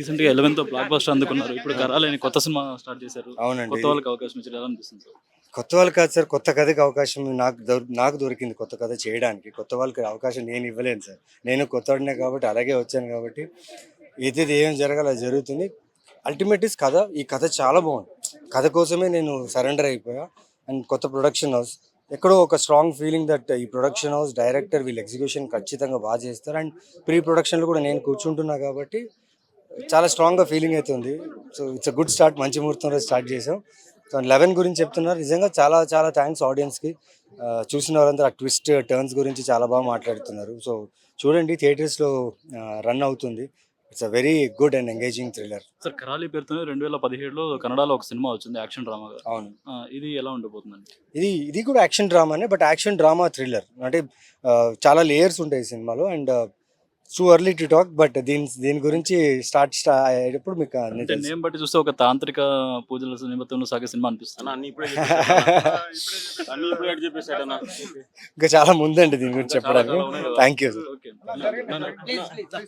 రీసెంట్గా eleventh block buster అందుకున్నారు. ఇప్పుడు కరాలేని కొత్త సినిమా స్టార్ట్ చేశారు. అవునండి. కొత్త వాళ్ళకి అవకాశం ఇచ్చారు. ఎలా అనిపిస్తుంది? సార్ కొత్త వాళ్ళు కాదు సార్ కొత్త కథకి అవకాశం నాకు నాకు దొరికింది కొత్త కథ చేయడానికి. కొత్త వాళ్ళకి అవకాశం నేను ఇవ్వలేను సార్. నేను కొత్తవాడినే కాబట్టి అలాగే వచ్చాను కాబట్టి ఏదైతే ఏం జరగాలి అది జరుగుతుంది. అల్టిమేట్ ఇస్ కథ. ఈ కథ చాలా బాగుంది. కథ కోసమే నేను సరెండర్ అయిపోయా. అండ్ కొత్త ప్రొడక్షన్ హౌస్ ఎక్కడో ఒక స్ట్రాంగ్ ఫీలింగ్ దట్ ఈ ప్రొడక్షన్ హౌస్ డైరెక్టర్ వీళ్ళు ఎగ్జిక్యూషన్ ఖచ్చితంగా బాగా చేస్తారు. అండ్ ప్రీ ప్రొడక్షన్లో కూడా నేను కూర్చుంటున్నా కాబట్టి చాలా స్ట్రాంగ్గా ఫీలింగ్ అవుతుంది so it's a good start మంచి ముహూర్తంలో స్టార్ట్ చేసాం. సో లెవెన్ గురించి చెప్తున్నారు నిజంగా చాలా చాలా థ్యాంక్స్ ఆడియన్స్కి చూసిన వాళ్ళందరూ ఆ ట్విస్ట్ టర్న్స్ గురించి చాలా బాగా మాట్లాడుతున్నారు. సో చూడండి థియేటర్స్లో రన్ అవుతుంది. It's a very good and engaging thriller sir Karali పేరుతో రెండు వేల పదిహేడులో కన్నడలో ఒక సినిమా వచ్చింది యాక్షన్ డ్రామాగా అవును. ఇది ఎలా ఉండబోతుందండి ఇది ఇది కూడా యాక్షన్ డ్రామానే బట్ యాక్షన్ డ్రామా థ్రిల్లర్ అంటే చాలా లేయర్స్ ఉంటాయి ఈ సినిమాలో. And too early to talk but దీని దీని గురించి స్టార్ట్ అయ్యేటప్పుడు మీకు అన్ని అంటే తెలుసు. నేమ్ బట్టి చూస్తే ఒక తాంత్రిక పూజల నిమిత్తంలో సాగే సినిమా అనిపిస్తుంది. అన్న ఇప్పుడే చెప్పేసాడు అన్న. ఇప్పుడే చెప్పేసాడు అన్న. ఇంకా చాలా ముందండి దీని గురించి చెప్పడానికి. చాలా. Thank you okay.